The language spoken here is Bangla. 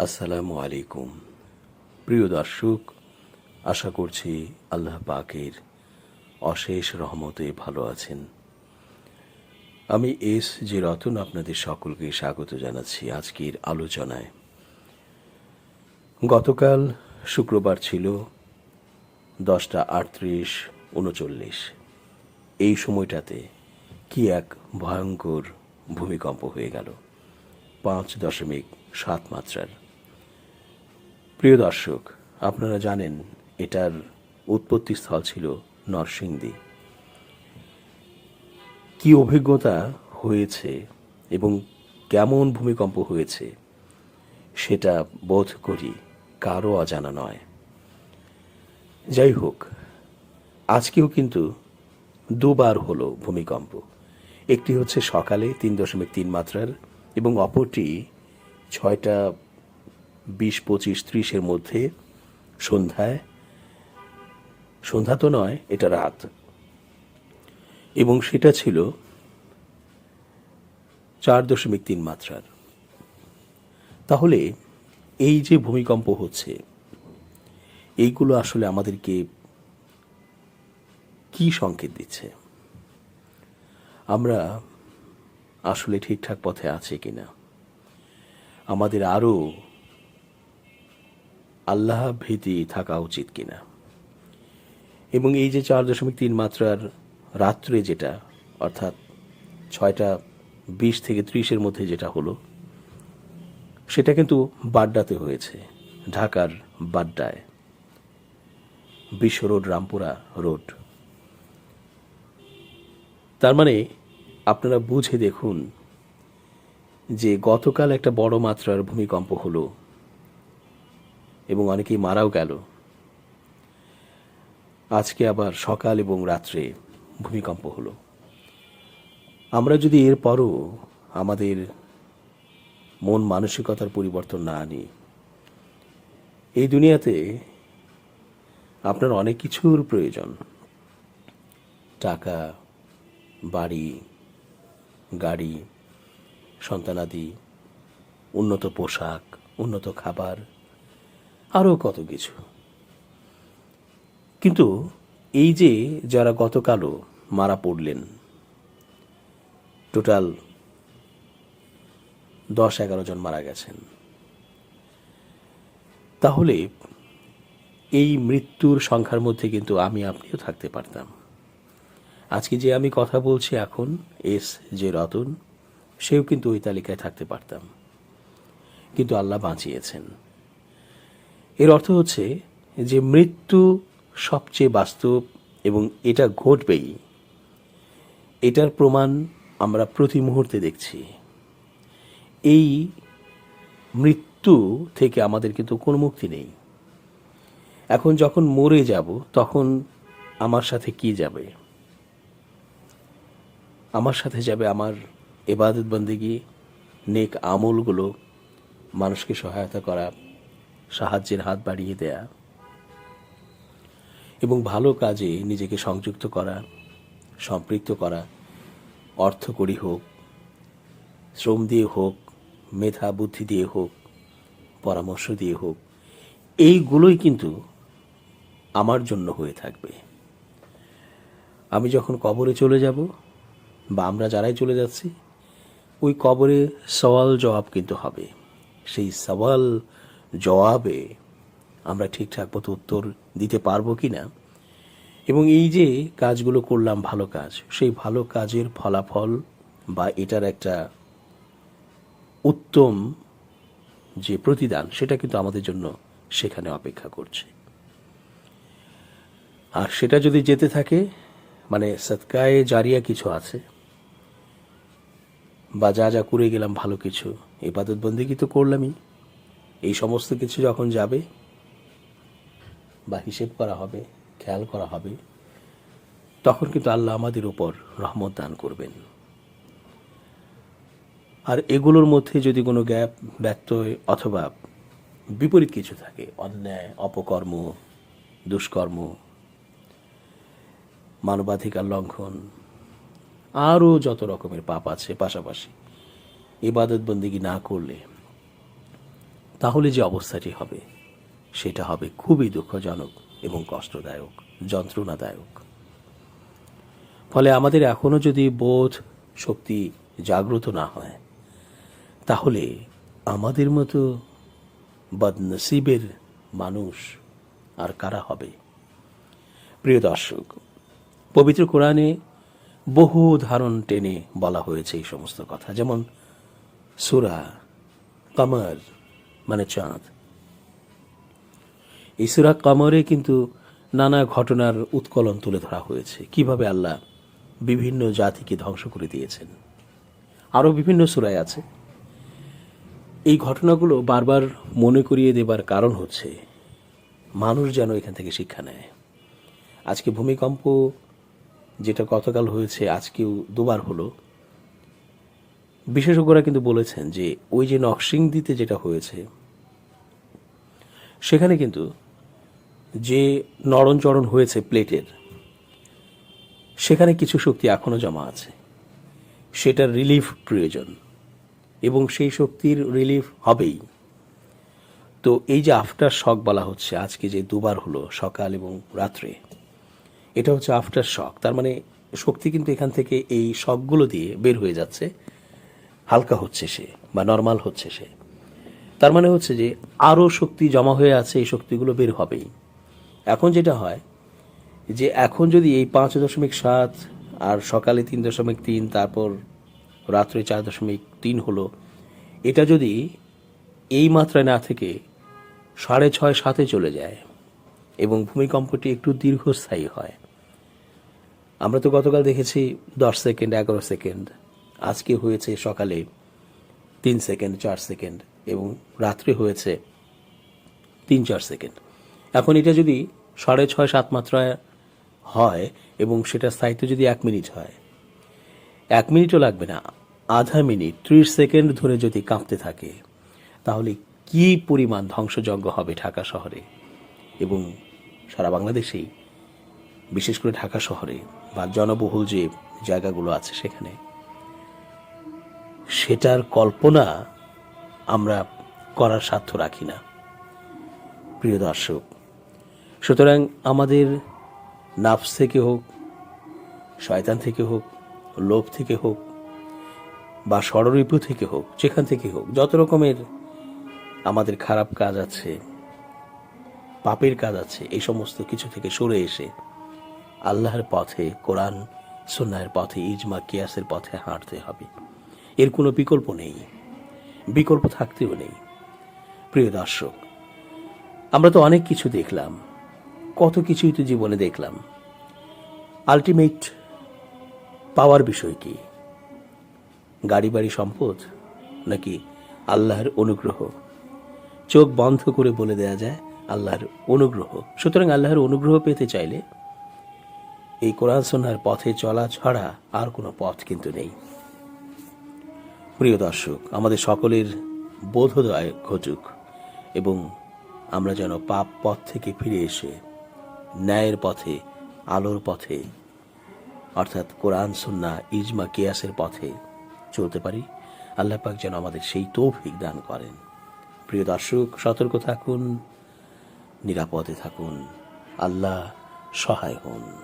আসসালামু আলাইকুম। প্রিয় দর্শক, আশা করছি আল্লাহ পাকের অশেষ রহমতে ভালো আছেন। আমি এস যে রতন আপনাদের সকলকে স্বাগত জানাচ্ছি আজকের আলোচনায়। গতকাল শুক্রবার ছিল দশটা আটত্রিশ উনচল্লিশ। এই সময়টাতে কি এক ভয়ঙ্কর ভূমিকম্প হয়ে গেল। পাঁচ দশমিক সাত মাত্রার প্রিয় দর্শক, আপনারা জানেন এটার উৎপত্তি স্থল ছিল নরসিংদী। কি অভিজ্ঞতা হয়েছে এবং কেমন ভূমিকম্প হয়েছে সেটা বোধ করি কারও অজানা নয়। যাই হোক আজকেও কিন্তু দুবার হলো ভূমিকম্প। একটি হচ্ছে সকালে তিন দশমিক তিন মাত্রার এবং অপরটি ছয়টা বিশ, পঁচিশ, ত্রিশের মধ্যে সন্ধ্যায়। সন্ধ্যা তো নয়, এটা রাত। এবং সেটা ছিল চার দশমিক তিন মাত্রার। তাহলে এই যে ভূমিকম্প হচ্ছে, এইগুলো আসলে আমাদেরকে কি সংকেত দিচ্ছে? আমরা আসলে ঠিকঠাক পথে আছে কিনা? আমাদের আরও আল্লাহ ভীতি থাকা উচিত কিনা? এবং এই যে চার দশমিক তিন মাত্রার রাত্রে যেটা, অর্থাৎ ছয়টা বিশ থেকে ত্রিশের মধ্যে যেটা হলো, সেটা কিন্তু বাড্ডাতে হয়েছে, ঢাকার বাড্ডায়। বিশ্ব রোড, রামপুরা রোড। তার মানে আপনারা বুঝে দেখুন যে গতকাল একটা বড় মাত্রার ভূমিকম্প হলো এবং অনেকেই মারাও গেল। আজকে আবার সকাল এবং রাত্রে ভূমিকম্প হলো। আমরা যদি এরপরও আমাদের মন মানসিকতার পরিবর্তন না আনি, এই দুনিয়াতে আপনার অনেক কিছুর প্রয়োজন। টাকা, বাড়ি, গাড়ি, সন্তানাদি, উন্নত পোশাক, উন্নত খাবার আরও কত কিছু। কিন্তু এই যে যারা গতকালও মারা পড়লেন, টোটাল দশ এগারো জন মারা গেছেন। তাহলে এই মৃত্যুর সংখ্যার মধ্যে কিন্তু আমি আপনিও থাকতে পারতাম। আজকে যে আমি কথা বলছি এখন, এস যে রতন, সেও কিন্তু ওই তালিকায় থাকতে পারতাম। কিন্তু আল্লাহ বাঁচিয়েছেন। এর অর্থ হচ্ছে যে মৃত্যু সবচেয়ে বাস্তব এবং এটা ঘটবেই। এটার প্রমাণ আমরা প্রতি মুহূর্তে দেখছি। এই মৃত্যু থেকে আমাদের কিন্তু কোনো মুক্তি নেই। এখন যখন মরে যাব, তখন আমার সাথে কি যাবে? আমার সাথে যাবে আমার এবাদত বন্দিগি, নেক আমলগুলো, মানুষকে সহায়তা করা সাহায্যের হাত বাড়িয়ে দেয়া এবং ভালো কাজে নিজেকে সংযুক্ত করা, সম্পৃক্ত করা অর্থ করি হোক, শ্রম দিয়ে হোক, মেধা, বুদ্ধি দিয়ে হোক, পরামর্শ দিয়ে হোক, এইগুলোই কিন্তু আমার জন্য হয়ে থাকবে। আমি যখন কবরে চলে যাব বা আমরা যারাই চলে যাচ্ছি, ওই কবরে সওয়াল জবাব কিন্তু হবে। সেই সওয়াল জবাবে আমরা ঠিকঠাক মতো উত্তর দিতে পারব কি না? এবং এই যে কাজগুলো করলাম ভালো কাজ, সেই ভালো কাজের ফলাফল বা এটার একটা উত্তম যে প্রতিদান, সেটা কিন্তু আমাদের জন্য সেখানে অপেক্ষা করছে। আর সেটা যদি যেতে থাকে মানে সৎকায়ে জারিয়া কিছু আছে, বা যা যা করে গেলাম ভালো কিছু ইবাদত বন্দিগি তো করলামই। এই সমস্ত কিছু যখন যাবে, বা হিসেব করা হবে, খেয়াল করা হবে, তখন কিন্তু আল্লাহ আমাদের উপর রহমত দান করবেন। আর এগুলোর মধ্যে যদি কোনো গ্যাপ, ব্যত্যয় অথবা বিপরীত কিছু থাকে, অন্যায়, অপকর্ম, দুষ্কর্ম, মানবাধিকার লঙ্ঘন, আরও যত রকমের পাপ আছে পাশাপাশি ইবাদত বন্দিগি না করলে তাহলে যে অবস্থাটি হবে, সেটা হবে খুবই দুঃখজনক এবং কষ্টদায়ক, যন্ত্রণাদায়ক। ফলে আমাদের এখনও যদি বোধ শক্তি জাগ্রত না হয়, তাহলে আমাদের মতো বদনসিবের মানুষ আর কারা হবে? প্রিয় দর্শক, পবিত্র কোরআনে বহু উদাহরণ টেনে বলা হয়েছে এই সমস্ত কথা। যেমন সুরা কমর। মানে চাঁদ। এই সুরা কমরে কিন্তু নানা ঘটনার উৎকলন তুলে ধরা হয়েছে। কীভাবে আল্লাহ বিভিন্ন জাতিকে ধ্বংস করে দিয়েছেন। আরও বিভিন্ন সুরায় আছে। এই ঘটনাগুলো বারবার মনে করিয়ে দেবার কারণ হচ্ছে, মানুষ যেন এখান থেকে শিক্ষা নেয়। আজকে ভূমিকম্প যেটা গতকাল হয়েছে, আজকেও দুবার হলো। বিশেষজ্ঞরা কিন্তু বলেছেন যে ওই যে নকশিংদিতে যেটা হয়েছে সেখানে কিন্তু যে নরণচরণ হয়েছে প্লেটের, সেখানে কিছু শক্তি এখনও জমা আছে। সেটার রিলিফ প্রয়োজন এবং সেই শক্তির রিলিফ হবেই। তো এই যে আফটার শক বলা হচ্ছে, আজকে যে দুবার হলো, সকাল এবং রাত্রে, এটা হচ্ছে আফটার শক তার মানে শক্তি কিন্তু এখান থেকে এই শকগুলো দিয়ে বের হয়ে যাচ্ছে। হালকা হচ্ছে সে বা নর্মাল হচ্ছে সে। তার মানে হচ্ছে যে আরও শক্তি জমা হয়ে আছে, এই শক্তিগুলো বের হবেই। এখন যেটা হয়, যে এখন যদি এই পাঁচ দশমিক সাত আর সকালে তিন দশমিক তিন, তারপর রাত্রে চার দশমিক তিন হলো, এটা যদি এই মাত্রায় না থেকে সাড়ে ছয় সাতে চলে যায় এবং ভূমিকম্পটি একটু দীর্ঘস্থায়ী হয়, আমরা তো গতকাল দেখেছি দশ সেকেন্ড, এগারো সেকেন্ড, আজকে হয়েছে সকালে তিন সেকেন্ড, চার সেকেন্ড। এবং রাত্রে হয়েছে তিন চার সেকেন্ড। এখন এটা যদি সাড়ে ছয়, সাত মাত্রায় হয় এবং সেটা স্থায়িত্ব যদি এক মিনিট হয়, এক মিনিটও লাগবে না, আধা মিনিট, ত্রিশ সেকেন্ড ধরে যদি কাঁপতে থাকে, তাহলে কি পরিমাণ ধ্বংসযজ্ঞ হবে ঢাকা শহরে? এবং সারা বাংলাদেশেই, বিশেষ করে ঢাকা শহরে বা জনবহুল যে জায়গাগুলো আছে সেখানে, সেটার কল্পনা আমরা করার সাধ্য রাখি না। প্রিয় দর্শক, সুতরাং আমাদের নাফস থেকে হোক, শয়তান থেকে হোক, লোভ থেকে হোক, বা ষড়রিপু থেকে হোক, যেখান থেকে হোক, যত রকমের আমাদের খারাপ কাজ আছে, পাপের কাজ আছে, এই সমস্ত কিছু থেকে সরে এসে আল্লাহর পথে, কোরআন, সুন্নাহের পথে, ইজমা, কিয়াসের পথে হাঁটতে হবে। এর কোনো বিকল্প নেই। বিকল্প থাকতেও নেই। প্রিয় দর্শক, আমরা তো অনেক কিছু দেখলাম, কত কিছুই তো জীবনে দেখলাম। আলটিমেট পাওয়ার বিষয় কি? গাড়ি বাড়ি সম্পদ, নাকি আল্লাহর অনুগ্রহ? চোখ বন্ধ করে বলে দেয়া যায় আল্লাহর অনুগ্রহ। সুতরাং আল্লাহর অনুগ্রহ পেতে চাইলে এই কোরআন সোনার পথে চলা ছাড়া আর কোনো পথ কিন্তু নেই। প্রিয় দর্শক, আমাদের সকলের বোধোদয় ঘটুক এবং আমরা যেন পাপ পথ থেকে ফিরে এসে ন্যায়ের পথে, আলোর পথে, অর্থাৎ কোরআন সুন্না ইজমা, কেয়াসের পথে চলতে পারি। আল্লাহ পাক যেন আমাদের সেই তৌফিক দান করেন। প্রিয় দর্শক, সতর্ক থাকুন, নিরাপদে থাকুন। আল্লাহ সহায় হন।